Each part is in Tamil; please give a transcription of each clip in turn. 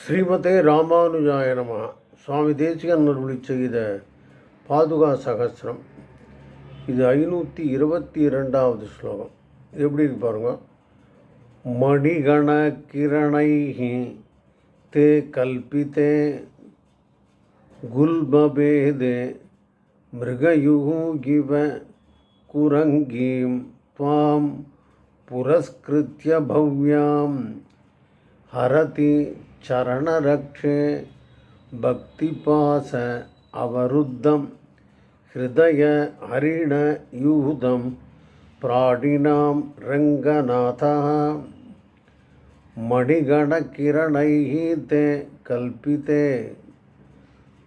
ஸ்ரீமதே ராமானுஜாய நம. சுவாமி தேசிகன் அருளி செய்த பாதுகா சகசிரம். இது ஐநூற்றி இருபத்தி இரண்டாவது ஸ்லோகம். எப்படி இருக்கு பாருங்க. மணிகண கிரணை தே கல்பித்தே குல்பபேதே மிருகயுகிவ குரங்கீம் துவாம் புரஸ்கிருத்திய பவ்யாம். ஹரதி हरति चरणरक्षे भक्तिपास अवरुद्धं हृदय हरिणयूतं प्राणिनां रङ्गनाथः। मणिगणकिरणैः ते कल्पिते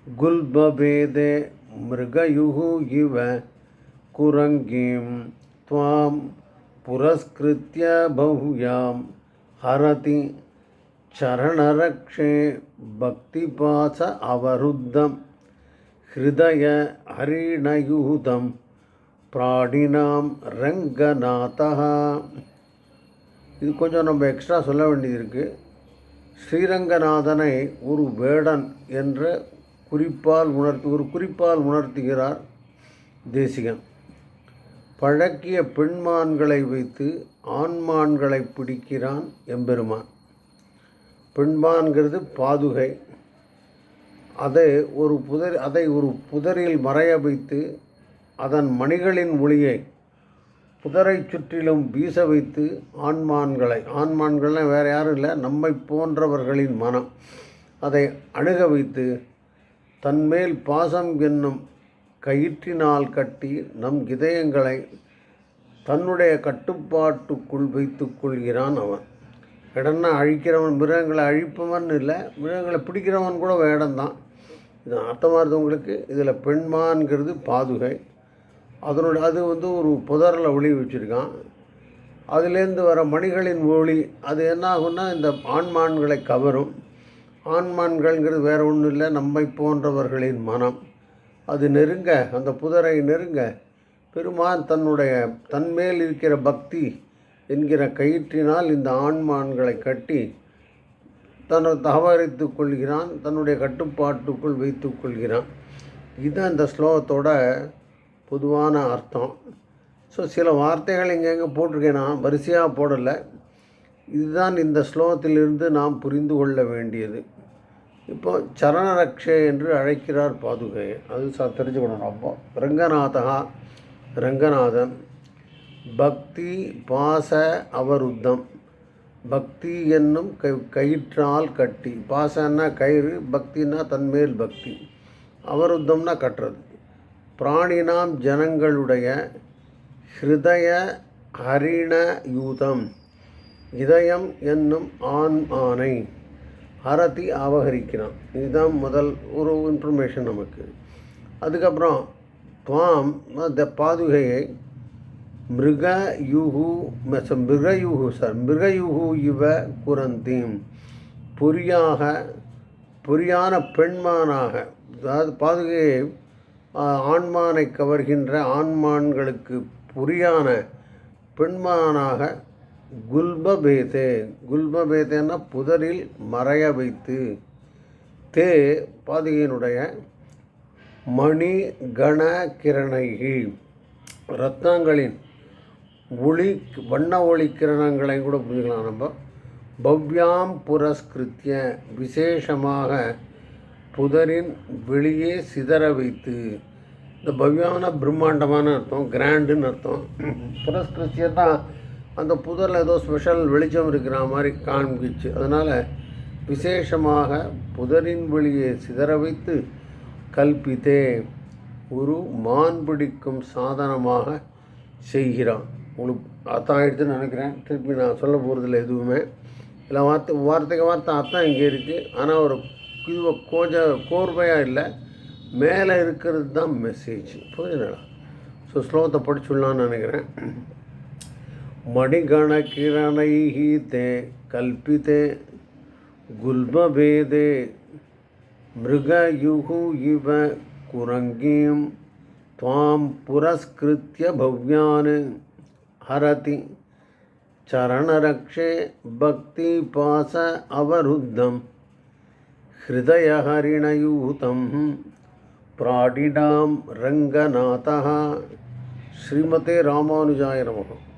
गुल्बभेदे मृगयुः इव कुरङ्गीं त्वां पुरस्कृत्य बहुयां हरति। ಚರಣರಕ್ಷೆ ಭಕ್ತಿಪಾಸ அவருத்தம். ஹிருதய ಹರಿಣಯೂತಂ பிராடினாம் ರಂಗನಾಥಃ இது கொஞ்சம் நம்ம எக்ஸ்ட்ரா சொல்ல வேண்டியது இருக்குது ஸ்ரீரங்கநாதனை ஒரு வேடன் என்ற குறிப்பால் உணர்த்தி ஒரு குறிப்பால் உணர்த்துகிறார் தேசிகன். பழக்கிய பெண்மான்களை வைத்து ஆண்மான்களை பிடிக்கிறான் எம்பெருமான். பெண்மான்கிறது பாதுகை. அதை ஒரு புதர் அதை ஒரு புதரில் மறைய வைத்து அதன் மணிகளின் ஒளியை புதரை சுற்றிலும் வீச வைத்து ஆண்மான்களை ஆண்மான்கள்னால் வேறு யாரும் இல்லை நம்மை போன்றவர்களின் மனம். அதை அணுக வைத்து தன்மேல் பாசம் என்னும் கயிற்றினால் கட்டி நம் இதயங்களை தன்னுடைய கட்டுப்பாட்டுக்குள் வைத்து கொள்கிறான் அவன். வேடன்னா அழிக்கிறவன் மிருகங்களை அழிப்பவன் இல்லை மிருகங்களை பிடிக்கிறவன் கூட வேடம்தான் இது அர்த்தமாக இருந்தது உங்களுக்கு? இதில் பெண்மான்கிறது பாதுகை. அதனோட அது வந்து ஒரு புதரில் ஒளி வச்சுருக்கான். அதுலேருந்து வர மணிகளின் ஒளி அது என்ன ஆகும்னா இந்த ஆண்மான்களை கவரும். ஆண்மான்கள்ங்கிறது வேறு ஒன்றும் இல்லை நம்மை போன்றவர்களின் மனம். அது நெருங்க அந்த புதரை நெருங்க. பெருமான் தன்னுடைய தன்மேல் இருக்கிற பக்தி என்கிற கயிற்றினால் இந்த ஆண்மான்களை கட்டி தன்னை தவறித்து கொள்கிறான் தன்னுடைய கட்டுப்பாட்டுக்குள் வைத்து கொள்கிறான். இதுதான் இந்த ஸ்லோகத்தோட பொதுவான அர்த்தம். ஸோ சில வார்த்தைகள் எங்கெங்கே போட்டிருக்கேன் நான் வரிசையாக போடலை. இதுதான் இந்த ஸ்லோகத்திலிருந்து நாம் புரிந்து கொள்ள வேண்டியது. இப்போ சரணரக்ஷே என்று அழைக்கிறார் பாதுகையை அது ச தெரிஞ்சுக்கணும் அப்போ. ரங்கநாதகா ரங்கநாதன். பக்தி பாச அவருத்தம். பக்தி என்னும் கை கயிற்றால் கட்டி. பாசன்னா கயிறு பக்தினா தன்மேல் பக்தி. அவருத்தம்னா கட்டுறது. பிராணினாம் ஜனங்களுடைய ஹிருதய ஹரிண யூதம். இதயம் என்னும் ஆண் ஆணை. ஹரதி அபகரிக்கிறான். இதுதான் முதல் ஒரு இன்ஃபர்மேஷன் நமக்கு. அதுக்கப்புறம் துவாம் அந்த பாதுகையை மிருகயுகு மிருகயுகு சார் மிருகயுகு இவ குரந்தீம். பொறியாக பொறியான பெண்மானாக அதாவது பாதுகையை ஆண்மானை கவர்கின்ற ஆண்மான்களுக்கு புரியான பெண்மானாக குல்பபேதே குல்பபேதேன்னா புதரில் மறைய வைத்து தே பாதுகையினுடைய மணி கண கிரணைகி ரத்னங்களின் ஒளி வண்ண ஒளி கிரணங்களை கூட புரிஞ்சுக்கலாம் நம்ம. பவ்யாம் புரஸ்கிருத்திய விசேஷமாக புதரின் வெளியே சிதற வைத்து. இந்த பவ்யமான பிரம்மாண்டமான அர்த்தம் கிராண்டுன்னு அர்த்தம். புரஸ்கிருத்திய தான் அந்த புதரில் ஏதோ ஸ்பெஷல் வெளிச்சம் இருக்கிற மாதிரி காண்பிச்சு. அதனால் விசேஷமாக புதரின் வெளியே சிதற வைத்து கல்பித்தே ஒரு மான் பிடிக்கும் சாதனமாக செய்கிறான். உங்களுக்கு அர்த்தம் ஆகிடுச்சுன்னு நினைக்கிறேன் திருப்பி நான் சொல்ல போகிறதில்ல எதுவுமே இல்லை வார்த்தை வார்த்தைக்கு வார்த்தை அர்த்தம் இங்கே இருக்குது ஆனால் ஒரு இது கொஞ்சம் கோர்வையாக இல்லை மேலே இருக்கிறது தான் மெசேஜ் புரியுதுங்களா ஸோ ஸ்லோகத்தை படிச்சுடலான்னு நினைக்கிறேன் मणिगणकिरणैः ते कल्पिते गुल्मभेदे मृगयुः इव कुरङ्गीं त्वां पुरस्कृत्य भव्यान् हरति। चरणरक्षे भक्तिपास अवरुद्धं हृदयहरिणयूतं प्राडिडां रङ्गनाथः। श्रीमते रामानुजाय नमः।